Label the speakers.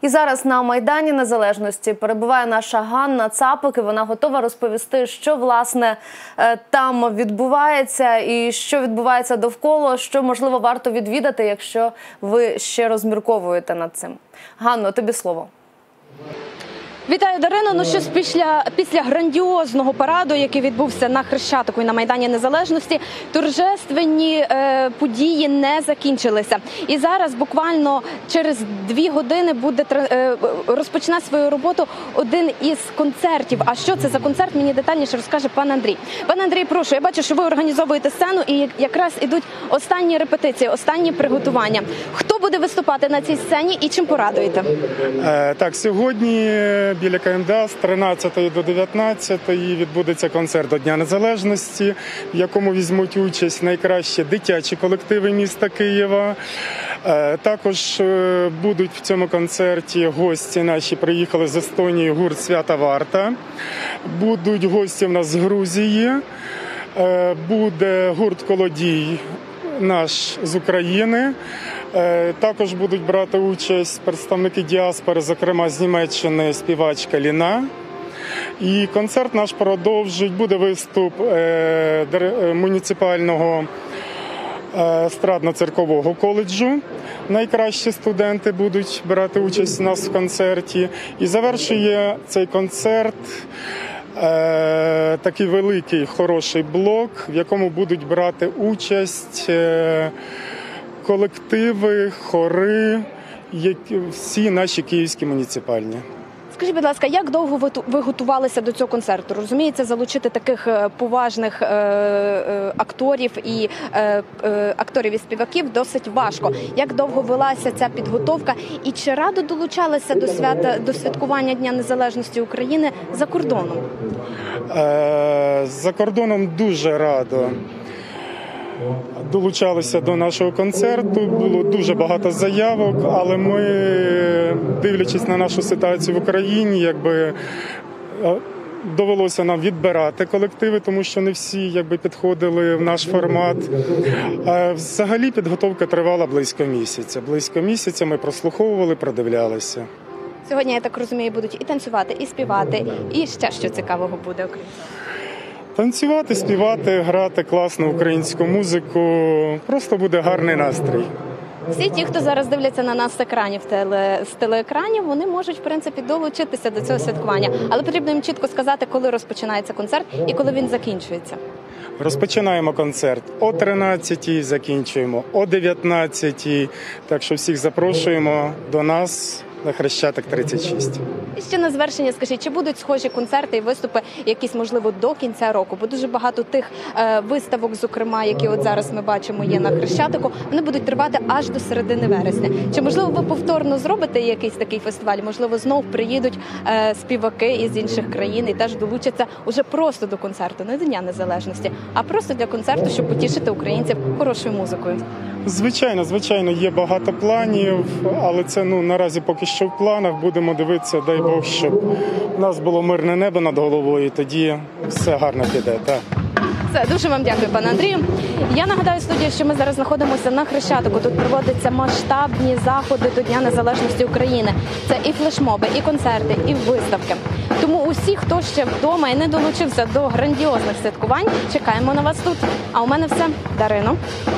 Speaker 1: І зараз на майдані незалежності перебуває наша Ганна Цапик. і Вона готова розповісти, що власне е, там відбувається, і що відбувається довкола, що можливо варто відвідати, якщо ви ще розмірковуєте над цим. Ганно, тобі слово.
Speaker 2: Вітаю Дарино. Ну що ж після після грандіозного параду, який відбувся на Хрещатику і на майдані Незалежності, торжественні е, події не закінчилися. І зараз буквально через дві години буде е, розпочне свою роботу один із концертів. А що це за концерт? Мені детальніше розкаже пан Андрій. Пане Андрій, прошу. Я бачу, що ви організовуєте сцену, і якраз ідуть останні репетиції, останні приготування. Буде виступати на цій сцені і чим порадуєте?
Speaker 3: Е, так, сьогодні біля КМДА з 13 до 19 відбудеться концерт до Дня Незалежності, в якому візьмуть участь найкращі дитячі колективи міста Києва. Е, також е, будуть в цьому концерті гості наші приїхали з Естонії гурт Свята Варта. Будуть гості в нас з Грузії. Е, буде гурт Колодій наш з України. Також будуть брати участь представники діаспори, зокрема з Німеччини, співачка Ліна. І концерт наш продовжить. Буде виступ муніципального естрадно-циркового коледжу. Найкращі студенти будуть брати участь у нас в концерті. І завершує цей концерт. Такий великий хороший блок, в якому будуть брати участь колективи, хори, які всі наші київські муніципальні.
Speaker 2: Скажіть, будь ласка, як довго ви готувалися до цього концерту? Розумієте, залучити таких поважних е, е, акторів і е, е, акторів і співаків досить важко. Як довго велася ця підготовка, і чи радо долучалися до свята до святкування Дня Незалежності України за кордоном?
Speaker 3: Е, за кордоном дуже радо. Долучалися до нашого концерту, було дуже багато заявок, але ми, дивлячись на нашу ситуацію в Україні, якби довелося нам відбирати колективи, тому що не всі якби підходили в наш формат. Взагалі підготовка тривала близько місяця. Близько місяця ми прослуховували, продивлялися.
Speaker 2: Сьогодні я так розумію, будуть і танцювати, і співати, і ще що цікавого буде окрім цього.
Speaker 3: Танцювати, співати, грати класну українську музику. Просто буде гарний настрій.
Speaker 2: Всі ті, хто зараз дивляться на нас з екранів теле з телеекранів, вони можуть в принципі долучитися до цього святкування, але потрібно їм чітко сказати, коли розпочинається концерт і коли він закінчується.
Speaker 3: Розпочинаємо концерт о 13-й, закінчуємо о 19-й. Так що всіх запрошуємо до нас на Хрещатик 36.
Speaker 2: І ще на завершення, скажіть, чи будуть схожі концерти і виступи, якісь можливо до кінця року? Бо дуже багато тих е, виставок, зокрема, які от зараз ми бачимо, є на Хрещатику, вони будуть тривати аж до середини вересня. Чи можливо ви повторно зробите якийсь такий фестиваль? Можливо, знов приїдуть е, співаки із інших країн і теж долучаться уже просто до концерту, не до Дня Незалежності, а просто для концерту, щоб потішити українців хорошою музикою.
Speaker 3: Звичайно, звичайно, є багато планів, але це ну наразі поки що в планах. Будемо дивитися, дай Бог, щоб у нас було мирне небо над головою. Тоді все гарно піде. Так.
Speaker 2: Все, дуже вам дякую, пане Андрію. Я нагадаю студію, що ми зараз знаходимося на Хрещатику. Тут проводяться масштабні заходи до Дня Незалежності України. Це і флешмоби, і концерти, і виставки. Тому усі, хто ще вдома і не долучився до грандіозних святкувань, чекаємо на вас тут. А у мене все Дарино.